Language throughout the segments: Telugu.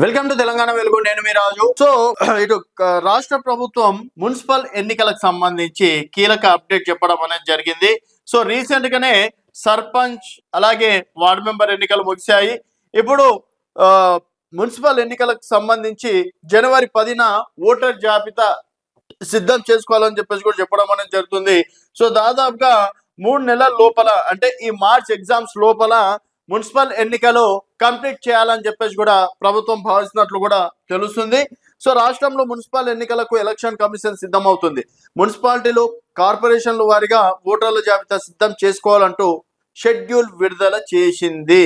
వెల్కమ్ టు తెలంగాణ వెలుగు నేను మీ రాజు. సో ఇటు రాష్ట్ర ప్రభుత్వం మున్సిపల్ ఎన్నికలకు సంబంధించి కీలక అప్డేట్ చెప్పడం అనేది జరిగింది. సో రీసెంట్ గానే సర్పంచ్ అలాగే వార్డ్ మెంబర్ ఎన్నికలు ముగిశాయి. ఇప్పుడు మున్సిపల్ ఎన్నికలకు సంబంధించి జనవరి పదిన ఓటర్ జాబితా సిద్ధం చేసుకోవాలని చెప్పేసి కూడా చెప్పడం అనేది జరుగుతుంది. సో దాదాపుగా మూడు నెలల లోపల అంటే ఈ మార్చ్ ఎగ్జామ్స్ లోపల మున్సిపల్ ఎన్నికలు కంప్లీట్ చేయాలని చెప్పేసి కూడా ప్రభుత్వం భావిస్తున్నట్లు కూడా తెలుస్తుంది. సో రాష్ట్రంలో మున్సిపల్ ఎన్నికలకు ఎలక్షన్ కమిషన్ సిద్ధమవుతుంది. మున్సిపాలిటీలు కార్పొరేషన్ల వారిగా ఓటర్ల జాబితా సిద్ధం చేసుకోవాలంటూ షెడ్యూల్ విడుదల చేసింది.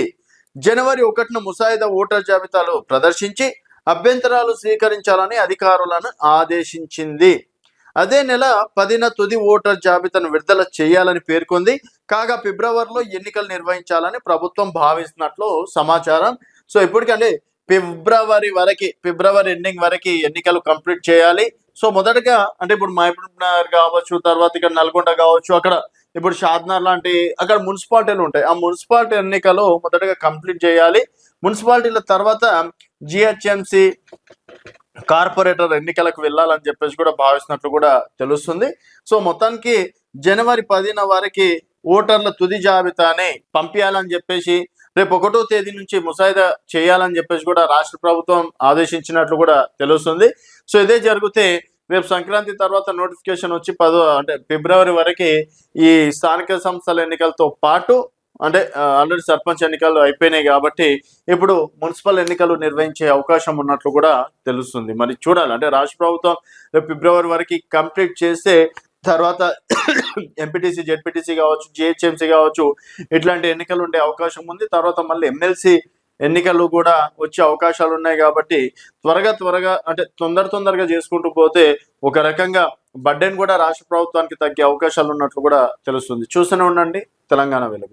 జనవరి ఒకటిన ముసాయిదా ఓటర్ జాబితాలు ప్రదర్శించి అభ్యంతరాలు స్వీకరించాలని అధికారులను ఆదేశించింది. అదే నెల పదిన తుది ఓటర్ జాబితాను విడుదల చేయాలని పేర్కొంది. కాగా ఫిబ్రవరిలో ఎన్నికలు నిర్వహించాలని ప్రభుత్వం భావిస్తున్నట్లు సమాచారం. సో ఇప్పటికండి ఫిబ్రవరి వరకు ఫిబ్రవరి ఎండింగ్ వరకు ఎన్నికలు కంప్లీట్ చేయాలి. సో మొదటగా అంటే ఇప్పుడు మహబూబ్నగర్ కావచ్చు తర్వాత ఇక్కడ నల్గొండ కావచ్చు అక్కడ ఇప్పుడు షాద్నగర్ లాంటి అక్కడ మున్సిపాలిటీలు ఉంటాయి. ఆ మున్సిపాలిటీ ఎన్నికలు మొదటగా కంప్లీట్ చేయాలి. మున్సిపాలిటీల తర్వాత జిహెచ్ఎంసి కార్పొరేటర్ ఎన్నికలకు వెళ్ళాలని చెప్పేసి కూడా భావిస్తున్నట్లు కూడా తెలుస్తుంది. సో మొత్తానికి జనవరి పదిన వారికి ఓటర్ల తుది జాబితాని పంపించాలని చెప్పేసి రేపు ఒకటో తేదీ నుంచి ముసాయిదా చేయాలని చెప్పేసి కూడా రాష్ట్ర ప్రభుత్వం ఆదేశించినట్లు కూడా తెలుస్తుంది. సో ఇదే జరిగితే రేపు సంక్రాంతి తర్వాత నోటిఫికేషన్ వచ్చి పదో అంటే ఫిబ్రవరి వరకు ఈ స్థానిక సంస్థల ఎన్నికలతో పాటు అంటే ఆల్రెడీ సర్పంచ్ ఎన్నికలు అయిపోయినాయి కాబట్టి ఇప్పుడు మున్సిపల్ ఎన్నికలు నిర్వహించే అవకాశం ఉన్నట్లు కూడా తెలుస్తుంది. మరి చూడాలి. అంటే రాష్ట్ర ప్రభుత్వం రేపు ఫిబ్రవరి వరకు కంప్లీట్ చేస్తే తర్వాత ఎంపీటీసీ జెడ్పీటీసీ కావచ్చు జిహెచ్ఎంసీ కావచ్చు ఇట్లాంటి ఎన్నికలు ఉండే అవకాశం ఉంది. తర్వాత మళ్ళీ ఎమ్మెల్సీ ఎన్నికలు కూడా వచ్చే అవకాశాలు ఉన్నాయి కాబట్టి త్వరగా త్వరగా అంటే తొందర తొందరగా చేసుకుంటూ పోతే ఒక రకంగా బడ్డెన్ కూడా రాష్ట్ర ప్రభుత్వానికి తగ్గే అవకాశాలు ఉన్నట్లు కూడా తెలుస్తుంది. చూస్తూనే ఉండండి. తెలంగాణ వెలుగు.